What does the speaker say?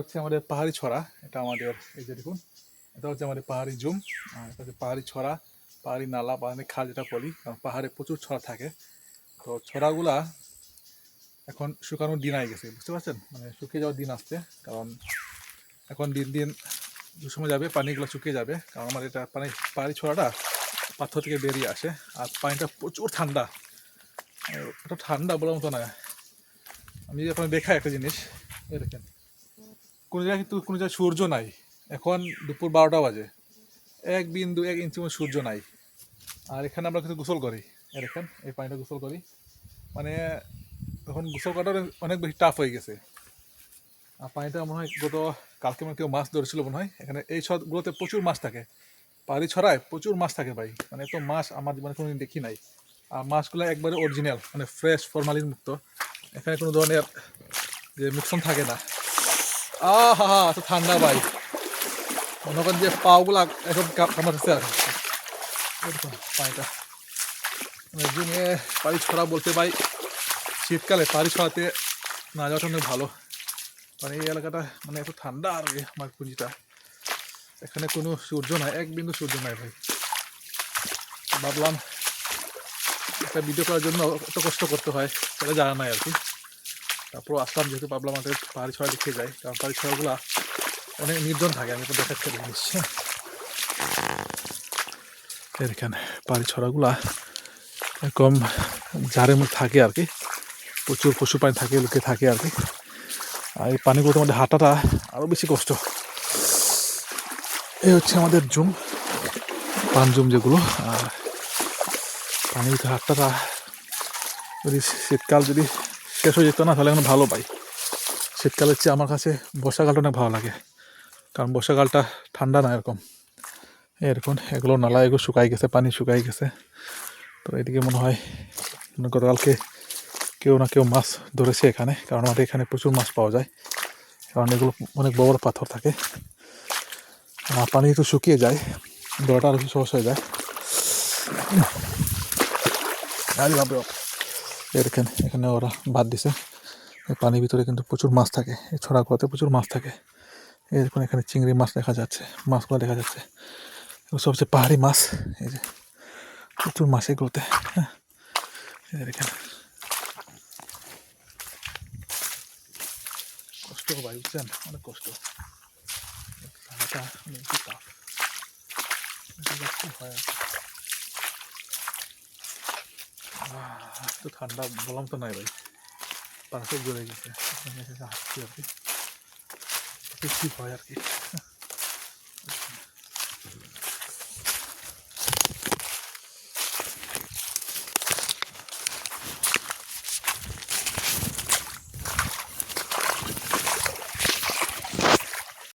হচ্ছে আমাদের পাহাড়ি ছড়া, এটা আমাদের, এই যে দেখুন, এটা হচ্ছে আমাদের পাহাড়ি জুম, আর এটা হচ্ছে পাহাড়ি ছড়া, পাহাড়ি নালা পাহাড়ি খাল যেটা বলি, কারণ পাহাড়ে প্রচুর ছড়া থাকে। তো ছড়াগুলা এখন শুকানোর দিন আগে গেছে, বুঝতে পারছেন? মানে শুকিয়ে যাওয়ার দিন আসছে, কারণ এখন দিন দিন সময় যাবে, পানিগুলো শুকিয়ে যাবে। কারণ আমার এটা পানি, পাহাড়ি ছড়াটা পাথর থেকে বেরিয়ে আসে, আর পানিটা প্রচুর ঠান্ডা। এটা ঠান্ডা বলার মতো না আমি আপনাকে দেখাই একটা জিনিস দেখেন। কোনো জায়গায় কিন্তু কোনো জায়গায় সূর্য নাই। এখন দুপুর বারোটা বাজে। এক বিন্দু, এক ইঞ্চি মতো সূর্য নাই। আর এখানে আমরা কিন্তু গোসল করি। দেখেন, এই পানিটা গোসল করি। মানে এখন গোসল করাটা অনেক বেশি টাফ হয়ে গেছে। আর পানিটা মনে হয় গত, কালকে মানে কেউ মাছ ধরেছিল মনে হয়। এখানে এই সবগুলোতে প্রচুর মাছ থাকে। পাহাড়ি ছড়ায়, প্রচুর মাছ থাকে ভাই। মানে এত মাছ আমার জীবনে কোনোদিন দেখি নাই। আর মাছগুলো একবারে অরিজিনাল মানে ফ্রেশ ফরমালিন মুক্ত। এখানে কোনো ধরনের যে মিক্সন থাকে না। আহা হা এত ঠান্ডা ভাই। মনে করেন যে পাওগুলা এখন কামাচ্ছে আর। এরকম পানিটা। মানে জুমে পাড়ি ছড়া বলতে ভাই, শীতকালে পাড়ি ছড়াতে না যাওয়াটা অনেক ভালো। মানে এই এলাকাটা মানে এত ঠান্ডা আর আমার পুঁজিটা। এখানে কোনো সূর্য নাই, এক বিন্দু সূর্য নাই ভাই। ভাবলাম একটা ভিডিও করার জন্য এত কষ্ট করতে হয়, সেটা জানা নাই আর কি। তারপর আসলাম যেহেতু ভাবলাম আমাদের পাহাড়ি ছড়া দেখে যাই, কারণ পাহাড়ি ছড়াগুলো অনেক নির্জন থাকে, আমি তো দেখাচ্ছি জিনিস এখানে পাহাড়ি ছড়াগুলা এরকম ঝাড়ের মধ্যে থাকে আর কি। প্রচুর পশু পানি থাকে, লোকে থাকে আর কি। আর এই পানিগুলোতে আমাদের হাঁটাটা আরও বেশি কষ্ট। এই হচ্ছে আমাদের জুম, পান জুম যেগুলো। আর পানির হাঁটাটা যদি শীতকাল যদি হয়ে যেত না, তাহলে এখন ভালো পাই। শীতকালের চেয়ে আমার কাছে বর্ষাকালটা অনেক ভালো লাগে, কারণ বর্ষাকালটা ঠান্ডা না এরকম। এরকম, এগুলো নালা এগুলো শুকাই গেছে, পানি শুকাই গেছে। তো এদিকে মনে হয় করো কেউ না কেউ মাছ ধরেছে এখানে, কারণ আমাদের এখানে প্রচুর মাছ পাওয়া যায়, কারণ এগুলো অনেক বড় বড় পাথর থাকে। আর পানি তো শুকিয়ে যায় ধরাটা আরও সহজ হয়ে যায়। আরে বাপরে বাপ। দেখেন এখানে ওরা বাদ দিছে। পানির ভিতরে কিন্তু প্রচুর মাছ থাকে। এই ছড়াগুলোতে প্রচুর মাছ থাকে। এই দেখুন এখানে চিংড়ি মাছ দেখা যাচ্ছে, মাছগুলো দেখা যাচ্ছে। এগুলো সব পাহাড়ি মাছ। এই যে, প্রচুর মাছ এগুলোতে হ্যাঁ। কষ্ট ভাই বুঝছেন? অনেক কষ্ট। হয় এত ঠান্ডা বললাম তো নাই ভাই। পাশে জ্বলে গেছে। হাসছি আর তো কি হয় আর কি।